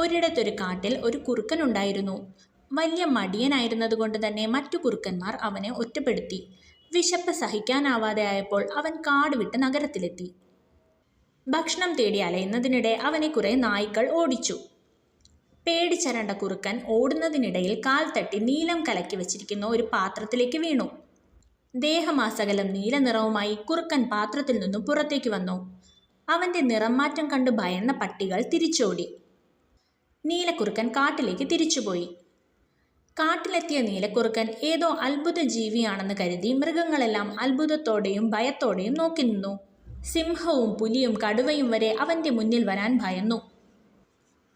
ഒരിടത്തൊരു കാട്ടിൽ ഒരു കുറുക്കനുണ്ടായിരുന്നു വലിയ മടിയനായിരുന്നതുകൊണ്ട് തന്നെ മറ്റു കുറുക്കന്മാർ അവനെ ഒറ്റപ്പെടുത്തി. വിശപ്പ് സഹിക്കാനാവാതെ ആയപ്പോൾ അവൻ കാട് വിട്ട് നഗരത്തിലെത്തി. ഭക്ഷണം തേടി അലയുന്നതിനിടെ അവനെ കുറെ നായ്ക്കൾ ഓടിച്ചു. പേടിച്ചരണ്ട കുറുക്കൻ ഓടുന്നതിനിടയിൽ കാൽ തട്ടി നീലം കലക്കി വെച്ചിരിക്കുന്ന ഒരു പാത്രത്തിലേക്ക് വീണു. ദേഹമാസകലം നീല നിറവുമായി കുറുക്കൻ പാത്രത്തിൽ നിന്നും പുറത്തേക്ക് വന്നു. അവന്റെ നിറം മാറ്റം കണ്ട് ഭയന്ന പട്ടികൾ തിരിച്ചോടി. നീലക്കുറുക്കൻ കാട്ടിലേക്ക് തിരിച്ചുപോയി. കാട്ടിലെത്തിയ നീലക്കുറുക്കൻ ഏതോ അത്ഭുത ജീവിയാണെന്ന് കരുതി മൃഗങ്ങളെല്ലാം അത്ഭുതത്തോടെയും ഭയത്തോടെയും നോക്കി നിന്നു. സിംഹവും പുലിയും കടുവയും വരെ അവന്റെ മുന്നിൽ വരാൻ ഭയന്നു.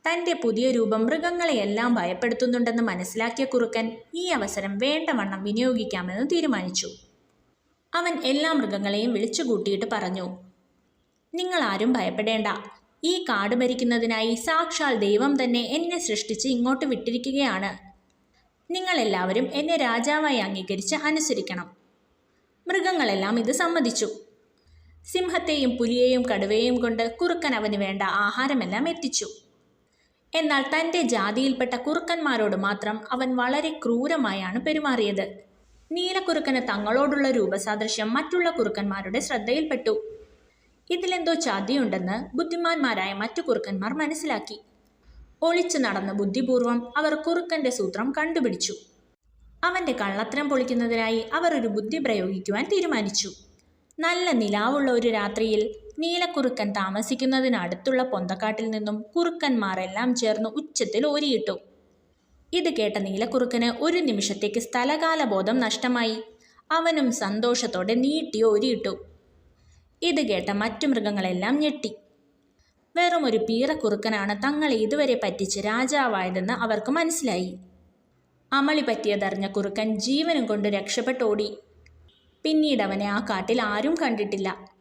തന്റെ പുതിയ രൂപം മൃഗങ്ങളെയെല്ലാം ഭയപ്പെടുത്തുന്നുണ്ടെന്ന് മനസ്സിലാക്കിയ കുറുക്കൻ ഈ അവസരം വേണ്ടവണ്ണം വിനിയോഗിക്കാമെന്ന് തീരുമാനിച്ചു. അവൻ എല്ലാ മൃഗങ്ങളെയും വിളിച്ചുകൂട്ടിയിട്ട് പറഞ്ഞു നിങ്ങളാരും ഭയപ്പെടേണ്ട. ഈ കാട് ഭരിക്കുന്നതിനായി സാക്ഷാൽ ദൈവം തന്നെ എന്നെ സൃഷ്ടിച്ച് ഇങ്ങോട്ട് വിട്ടിരിക്കുകയാണ്. നിങ്ങളെല്ലാവരും എന്നെ രാജാവായി അംഗീകരിച്ച് അനുസരിക്കണം. മൃഗങ്ങളെല്ലാം ഇത് സമ്മതിച്ചു. സിംഹത്തെയും പുലിയെയും കടുവയെയും കൊണ്ട് കുറുക്കൻ അവന് വേണ്ട ആഹാരമെല്ലാം എത്തിച്ചു. എന്നാൽ തന്റെ ജാതിയിൽപ്പെട്ട കുറുക്കന്മാരോട് മാത്രം അവൻ വളരെ ക്രൂരമായാണ് പെരുമാറിയത്. നീലക്കുറുക്കന് തങ്ങളോടുള്ള രൂപസാദൃശ്യം മറ്റുള്ള കുറുക്കന്മാരുടെ ശ്രദ്ധയിൽപ്പെട്ടു. ഇതിലെന്തോ ചതിയുണ്ടെന്ന് ബുദ്ധിമാന്മാരായ മറ്റു കുറുക്കന്മാർ മനസ്സിലാക്കി. ഒളിച്ചു നടന്ന ബുദ്ധിപൂർവം അവർ കുറുക്കന്റെ സൂത്രം കണ്ടുപിടിച്ചു. അവന്റെ കള്ളത്തരം പൊളിക്കുന്നതിനായി അവർ ഒരു ബുദ്ധി പ്രയോഗിക്കുവാൻ തീരുമാനിച്ചു. നല്ല നിലാവുള്ള ഒരു രാത്രിയിൽ നീലക്കുറുക്കൻ താമസിക്കുന്നതിനടുത്തുള്ള പൊന്തക്കാട്ടിൽ നിന്നും കുറുക്കന്മാരെല്ലാം ചേർന്ന് ഉച്ചത്തിൽ ഓരിയിട്ടു. ഇത് കേട്ട നീലക്കുറുക്കന് ഒരു നിമിഷത്തേക്ക് സ്ഥലകാലബോധം നഷ്ടമായി. അവനും സന്തോഷത്തോടെ നീട്ടി ഓരിയിട്ടു. ഇത് കേട്ട മറ്റു മൃഗങ്ങളെല്ലാം ഞെട്ടി. വെറും ഒരു പീറക്കുറുക്കനാണ് തങ്ങളെ ഇതുവരെ പറ്റിച്ച് രാജാവായതെന്ന് അവർക്ക് മനസ്സിലായി. അമളി പറ്റിയതറിഞ്ഞ കുറുക്കൻ ജീവനും കൊണ്ട് രക്ഷപ്പെട്ടോടി. പിന്നീട് അവനെ ആ കാട്ടിൽ ആരും കണ്ടിട്ടില്ല.